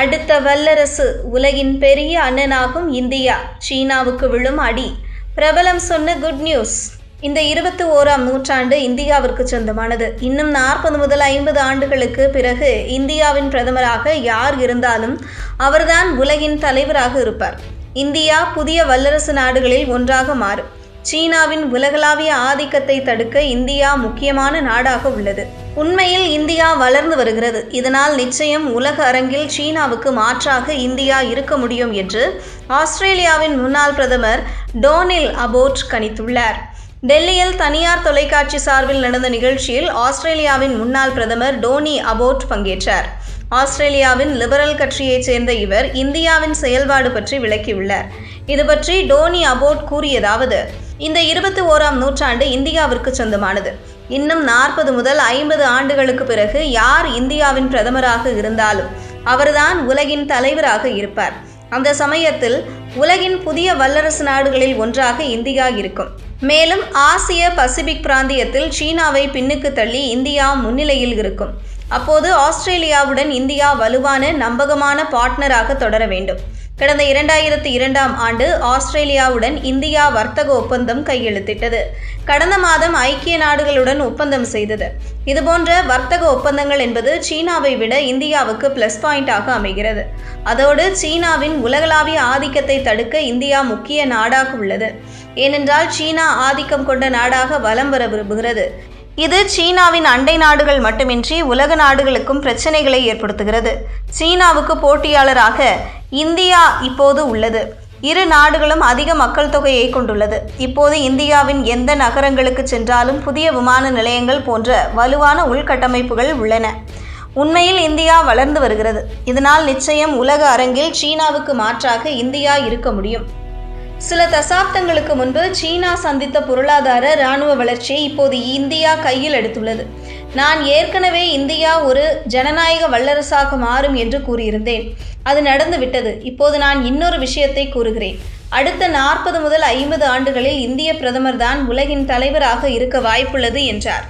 அடுத்த வல்லரசு உலகின் பெரிய அண்ணனாகும் இந்தியா. சீனாவுக்கு விழும் அடி. பிரபலம் சொன்ன குட் நியூஸ் இந்த இருபத்தி ஓராம் நூற்றாண்டு இந்தியாவிற்கு சொந்தமானது. இன்னும் நாற்பது முதல் ஐம்பது ஆண்டுகளுக்கு பிறகு இந்தியாவின் பிரதமராக யார் இருந்தாலும் அவர்தான் உலகின் தலைவராக இருப்பார். இந்தியா புதிய வல்லரசு நாடுகளில் ஒன்றாக மாறும். சீனாவின் உலகளாவிய ஆதிக்கத்தை தடுக்க இந்தியா முக்கியமான நாடாக உள்ளது. உண்மையில் இந்தியா வளர்ந்து வருகிறது. இதனால் நிச்சயம் உலக அரங்கில் சீனாவுக்கு மாற்றாக இந்தியா இருக்க முடியும் என்று ஆஸ்திரேலியாவின் முன்னாள் பிரதமர் டோனில் அபோட் கணித்துள்ளார். டெல்லியில் தனியார் தொலைக்காட்சி சார்பில் நடந்த நிகழ்ச்சியில் ஆஸ்திரேலியாவின் முன்னாள் பிரதமர் டோனி அபோட் பங்கேற்றார். ஆஸ்திரேலியாவின் லிபரல் கட்சியைச் சேர்ந்த இவர் இந்தியாவின் செயல்பாடு பற்றி விளக்கியுள்ளார். இது பற்றி டோனி அபோட் கூறியதாவது இந்த இருபத்தி ஓராம் நூற்றாண்டு இந்தியாவிற்கு சொந்தமானது. இன்னும் நாற்பது முதல் ஐம்பது ஆண்டுகளுக்கு பிறகு யார் இந்தியாவின் பிரதமராக இருந்தாலும் அவர்தான் உலகின் தலைவராக இருப்பார். அந்த சமயத்தில் உலகின் புதிய வல்லரசு நாடுகளில் ஒன்றாக இந்தியா இருக்கும். மேலும் ஆசிய பசிபிக் பிராந்தியத்தில் சீனாவை பின்னுக்கு தள்ளி இந்தியா முன்னிலையில் இருக்கும். அப்போது ஆஸ்திரேலியாவுடன் இந்தியா வலுவான நம்பகமான பார்ட்னராக தொடர வேண்டும். கடந்த இரண்டாயிரத்தி இரண்டாம் ஆண்டு ஆஸ்திரேலியாவுடன் இந்தியா வர்த்தக ஒப்பந்தம் கையெழுத்திட்டது. கடந்த மாதம் ஐக்கிய நாடுகளுடன் ஒப்பந்தம் செய்தது. இதுபோன்ற வர்த்தக ஒப்பந்தங்கள் என்பது சீனாவை விட இந்தியாவுக்கு பிளஸ் பாயிண்டாக அமைகிறது. அதோடு சீனாவின் உலகளாவிய ஆதிக்கத்தை தடுக்க இந்தியா முக்கிய நாடாக உள்ளது. ஏனென்றால் சீனா ஆதிக்கம் கொண்ட நாடாக வலம் வர விரும்புகிறது. இது சீனாவின் அண்டை நாடுகள் மட்டுமின்றி உலக நாடுகளுக்கும் பிரச்சனைகளை ஏற்படுத்துகிறது. சீனாவுக்கு போட்டியாளராக இந்தியா இப்போது உள்ளது. இரு நாடுகளும் அதிக மக்கள் தொகையை கொண்டுள்ளது. இப்போது இந்தியாவின் எந்த நகரங்களுக்கு சென்றாலும் புதிய விமான நிலையங்கள் போன்ற வலுவான உள்கட்டமைப்புகள் உள்ளன. உண்மையில் இந்தியா வளர்ந்து வருகிறது. இதனால் நிச்சயம் உலக அரங்கில் சீனாவுக்கு மாற்றாக இந்தியா இருக்க முடியும். சில தசாப்தங்களுக்கு முன்பு சீனா சந்தித்த பொருளாதார இராணுவ வளர்ச்சியை இப்போது இந்தியா கையில் எடுத்துள்ளது. நான் ஏற்கனவே இந்தியா ஒரு ஜனநாயக வல்லரசாக மாறும் என்று கூறியிருந்தேன். அது நடந்துவிட்டது இப்போது நான் இன்னொரு விஷயத்தை கூறுகிறேன். அடுத்த நாற்பது முதல் ஐம்பது ஆண்டுகளில் இந்திய பிரதமர் தான் உலகின் தலைவராக இருக்க வாய்ப்புள்ளது என்றார்.